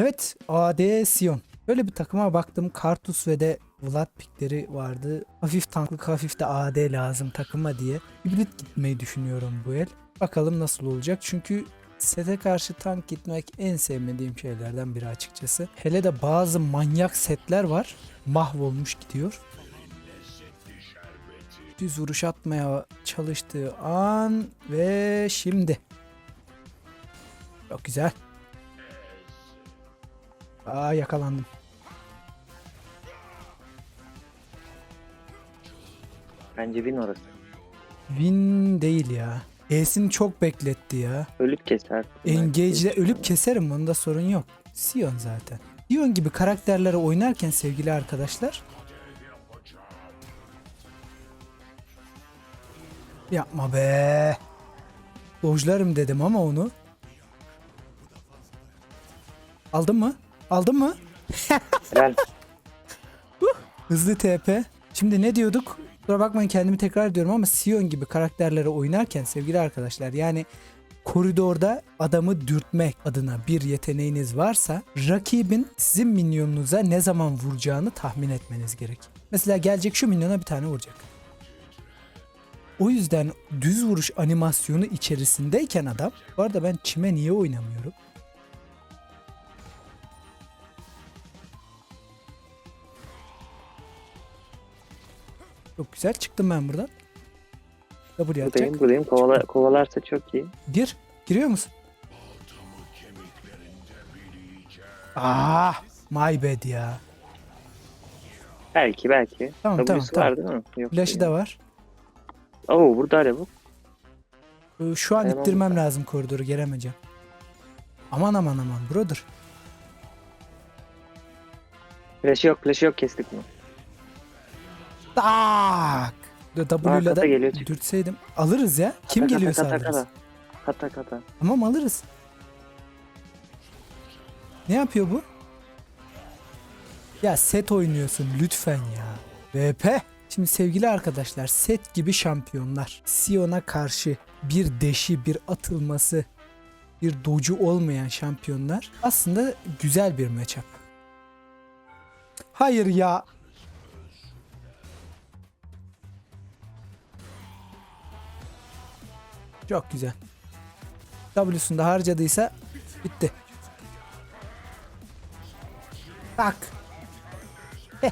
Evet AD Sion. Böyle bir takıma baktım. Kartus ve de Vlad pikleri vardı. Hafif tanklık hafif de AD lazım takıma diye. Hibrit gitmeyi düşünüyorum bu el. Bakalım nasıl olacak. Çünkü sete karşı tank gitmek en sevmediğim şeylerden biri açıkçası. Hele de bazı manyak setler var. Mahvolmuş gidiyor. Düz vuruş atmaya çalıştığı an ve şimdi. Çok güzel. Aa yakalandım. Bence win orası. Win değil ya. E'sini çok bekletti ya. Ölüp keser. Engage'de ölüp keserim onda sorun yok. Sion zaten. Sion gibi karakterleri oynarken sevgili arkadaşlar. Yapma be. Dojlarım dedim ama onu. Aldın mı? Aldın mı? Helal. Hızlı TP. Şimdi ne diyorduk? Kusura bakmayın kendimi tekrar ediyorum ama Sion gibi karakterleri oynarken sevgili arkadaşlar yani koridorda adamı dürtmek adına bir yeteneğiniz varsa rakibin sizin minyonunuza ne zaman vuracağını tahmin etmeniz gerek. Mesela gelecek şu minyona bir tane vuracak. O yüzden düz vuruş animasyonu içerisindeyken adam bu arada ben çime niye oynamıyorum? Çok güzel çıktım ben buradan. W Buradayım atacak. buradayım. Kovala, kovalarsa çok iyi. Gir. Giriyor musun? Ah, my bad ya. Belki belki. Tamam, W'su tamam, var değil mi? Yok. Flash'ı da var. Oo burada hala bu. Ee, Şu an Tamam, ittirmem tamam. lazım koridoru gelemeyeceğim. Aman aman aman brother. Flash'ı yok flash'ı yok kestik mi? Tak. W ile kata geliyor, çık. dürtseydim. Alırız ya. Kim Kata, geliyorsa kata, alırız. Kata kata. kata. Tamam alırız. Ne yapıyor bu? Ya set oynuyorsun lütfen ya. VP. Şimdi sevgili arkadaşlar set gibi şampiyonlar. Sion'a karşı bir deşi, bir atılması, bir docu olmayan şampiyonlar aslında güzel bir matchup. Hayır ya. Çok güzel. W'sunu harcadıysa bitti. Bak.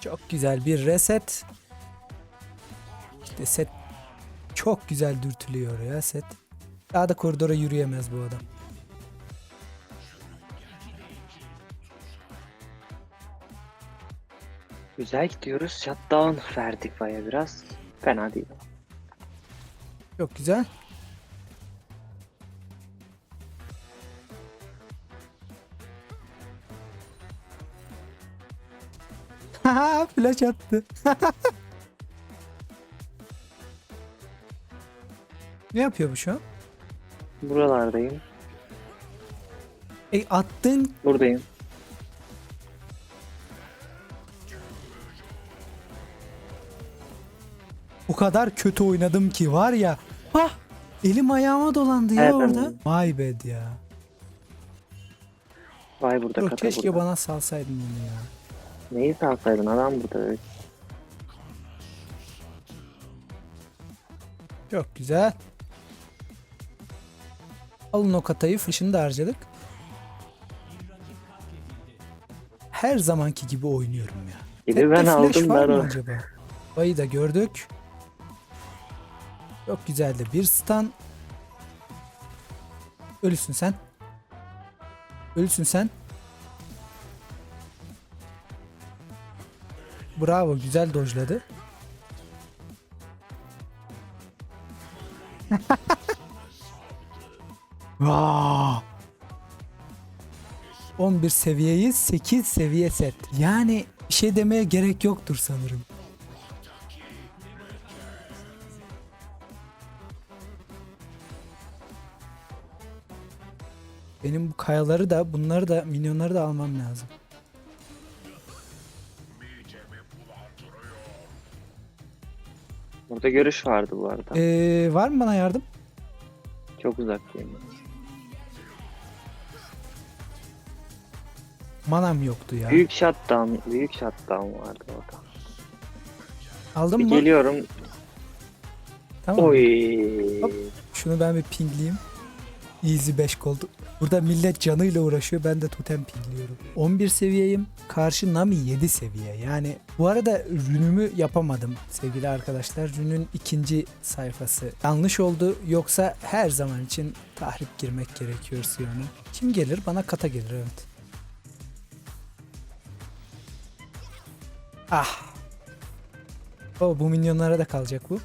Çok güzel bir reset. İşte set çok güzel dürtülüyor ya set. Daha da koridora yürüyemez bu adam. Güzel gidiyoruz. Shutdown verdik baya biraz. Fena değil. Çok güzel. Haha flash attı. ne yapıyor bu şu an? Buralardayım. E attın Buradayım. O kadar kötü oynadım ki var ya. Ah elim ayağıma dolandı ya Evet, orada. evet. My bad ya. Vay burada Yok kata keşke burada. bana salsaydın onu ya. Neyi salsaydın adam burada. Çok güzel. Alın o katayı flash'ını da harcadık. Her zamanki gibi oynuyorum ya. Bir de ben flash aldım var ben mı o. acaba? Bayı da gördük. Çok güzeldi. Bir stun. Ölüsün sen. Ölüsün sen. Bravo. Güzel dojladı. Vaa! 11 seviyeyi 8 seviye set. Yani bir şey demeye gerek yoktur sanırım. Benim bu kayaları da bunları da minyonları da almam lazım. Burada görüş vardı bu arada. Ee, var mı bana yardım? Çok uzaktayım. Manam yoktu ya. Büyük shutdown, büyük shutdown vardı orada. Aldın Bir mı? geliyorum. Tamam. Oy. Hop. Şunu ben bir pingleyeyim. Easy 5 oldu. Burada millet canıyla uğraşıyor. Ben de totem pingliyorum. 11 seviyeyim. Karşı Nami 7 seviye. Yani bu arada rünümü yapamadım sevgili arkadaşlar. Rünün ikinci sayfası yanlış oldu. Yoksa her zaman için tahrip girmek gerekiyor Sion'a. Kim gelir? Bana kata gelir evet. Ah. O bu minyonlara da kalacak bu.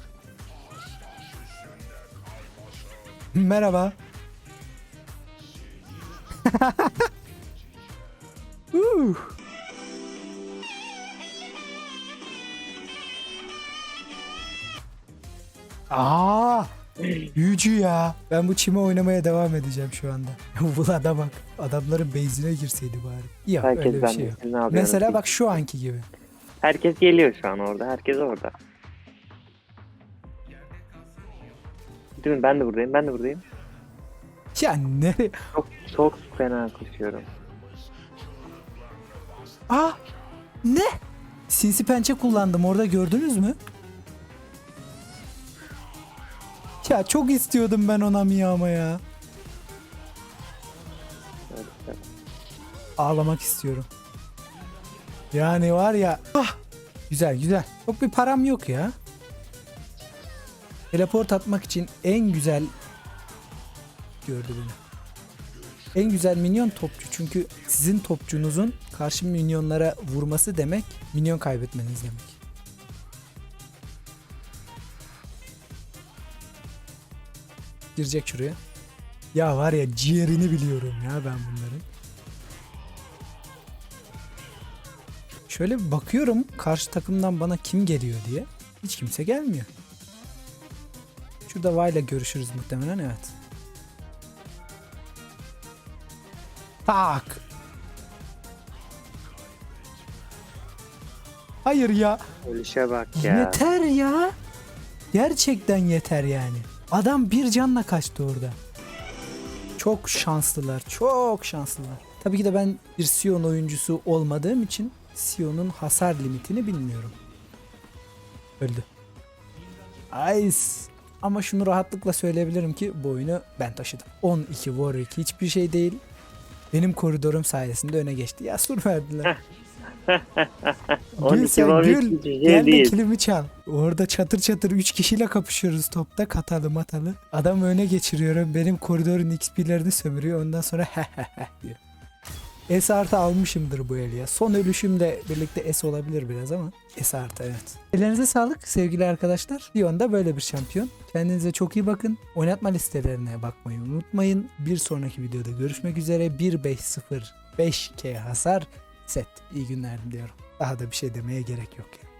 Merhaba. Uh. Aa, büyücü ya. Ben bu çime oynamaya devam edeceğim şu anda. Vlad'a bak. Adamların base'ine girseydi bari. Herkes öyle bir şey yok. ne? Mesela bak şu anki gibi. Herkes geliyor şu an orada. Herkes orada. Değil mi? Ben de buradayım. Ben de buradayım. Ya nereye? Çok çok fena koşuyorum. Aa, ne? Sinsi pençe kullandım orada gördünüz mü? Ya çok istiyordum ben ona ama ya. Ağlamak istiyorum. Yani var ya. Ah! Güzel güzel. Çok bir param yok ya. Teleport atmak için en güzel gördü beni. En güzel minyon topçu. Çünkü sizin topçunuzun karşı minyonlara vurması demek minyon kaybetmeniz demek. Girecek şuraya. Ya var ya ciğerini biliyorum ya ben bunların. Şöyle bir bakıyorum karşı takımdan bana kim geliyor diye. Hiç kimse gelmiyor. Şurada Vay'la görüşürüz muhtemelen evet. Tak. Hayır ya. Ölüşe bak ya. Yeter ya. Gerçekten yeter yani. Adam bir canla kaçtı orada. Çok şanslılar. Çok şanslılar. Tabii ki de ben bir Sion oyuncusu olmadığım için Sion'un hasar limitini bilmiyorum. Öldü. Ice. Ama şunu rahatlıkla söyleyebilirim ki bu oyunu ben taşıdım. 12 Warwick hiçbir şey değil. Benim koridorum sayesinde öne geçti. Ya sur verdiler. gül 12 sen gül. şey Gel de kilimi çal. Orada çatır çatır 3 kişiyle kapışıyoruz topta katalı matalı. Adam öne geçiriyorum. Benim koridorun XP'lerini sömürüyor. Ondan sonra diyor. S artı almışımdır bu el ya. Son ölüşümle birlikte S olabilir biraz ama S artı evet. Ellerinize sağlık sevgili arkadaşlar. Lyon da böyle bir şampiyon. Kendinize çok iyi bakın. Oynatma listelerine bakmayı unutmayın. Bir sonraki videoda görüşmek üzere. 1-5-0 5K hasar set. İyi günler diliyorum. Daha da bir şey demeye gerek yok. Yani.